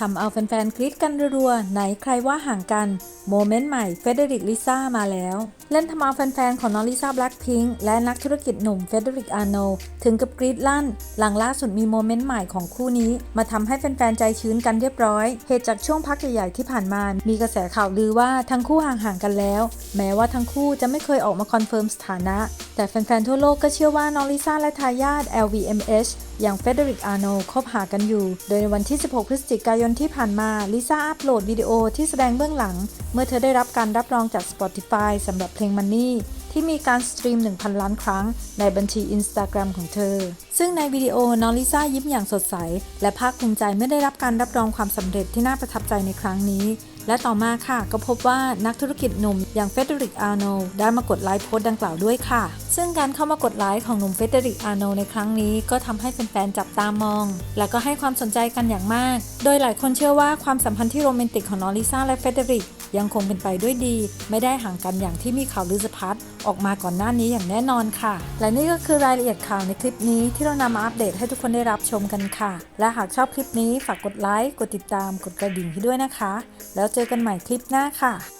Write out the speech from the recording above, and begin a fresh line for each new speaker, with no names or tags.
ทำเอาแฟนๆกรี๊ดกันรัวๆ ไหนใครว่าห่างกัน โมเมนต์ใหม่เฟเดริกลิซ่ามาแล้ว เล่นทำเอาแฟนๆ ของน้องลิซ่าแบล็คพิงค์และนักธุรกิจหนุ่มเฟเดริกอาร์โนถึงกับกรีดลั่น หลังล่าสุดมีโมเมนต์ใหม่ของคู่นี้ มาทำให้แฟนๆ ใจชื้นกันเรียบร้อย เหตุจากช่วงพักใหญ่ๆ ที่ผ่านมา มีกระแสข่าวลือว่าทั้งคู่ห่างๆ กันแล้ว แม้ว่าทั้งคู่จะไม่เคยออกมาคอนเฟิร์มสถานะ แต่แฟนๆ ทั่วโลกก็เชื่อว่าน้องลิซ่าและทายาท LVMH อย่างเฟเดริกอาร์โนคบหากันอยู่ โดยในวันที่ 16 พฤศจิกายนที่ผ่านมา ลิซ่าอัปโหลดวิดีโอที่แสดงเบื้องหลัง เมื่อเธอได้รับการรับรองจาก Spotify สำหรับเพลง Money ที่มีการสตรีม 1,000 ล้านครั้งในบัญชี Instagram ของเธอ ซึ่งในวิดีโอน้องลิซ่ายิ้มอย่างสดใส และภาคภูมิใจเมื่อได้รับการรับรองความสำเร็จที่น่าประทับใจในครั้งนี้ และต่อมาค่ะ ก็พบว่านักธุรกิจหนุ่มอย่างเฟเดริก อาร์โนได้มากดไลค์โพสต์ดังกล่าวด้วยค่ะ ซึ่งการเข้ามากดไลค์ของหนุ่มเฟเดริก อาร์โนในครั้งนี้ก็ทำให้แฟนๆจับตามอง และก็ให้ความสนใจกันอย่างมาก โดยหลายคนเชื่อว่าความสัมพันธ์ที่โรแมนติกของน้องลิซ่าและเฟเดริก ยังคงเป็นไปด้วยดี ไม่ได้ห่างกันอย่างที่มีข่าวลือสะพัดออกมาก่อนหน้านี้อย่างแน่นอนค่ะ และนี่ก็คือรายละเอียดข่าวในคลิปนี้ที่เรานำมาอัปเดตให้ทุกคนได้รับชมกันค่ะ และหากชอบคลิปนี้ฝากกดไลค์กดติดตามกดกระดิ่งให้ด้วยนะคะ แล้วเจอกันใหม่คลิปหน้าค่ะ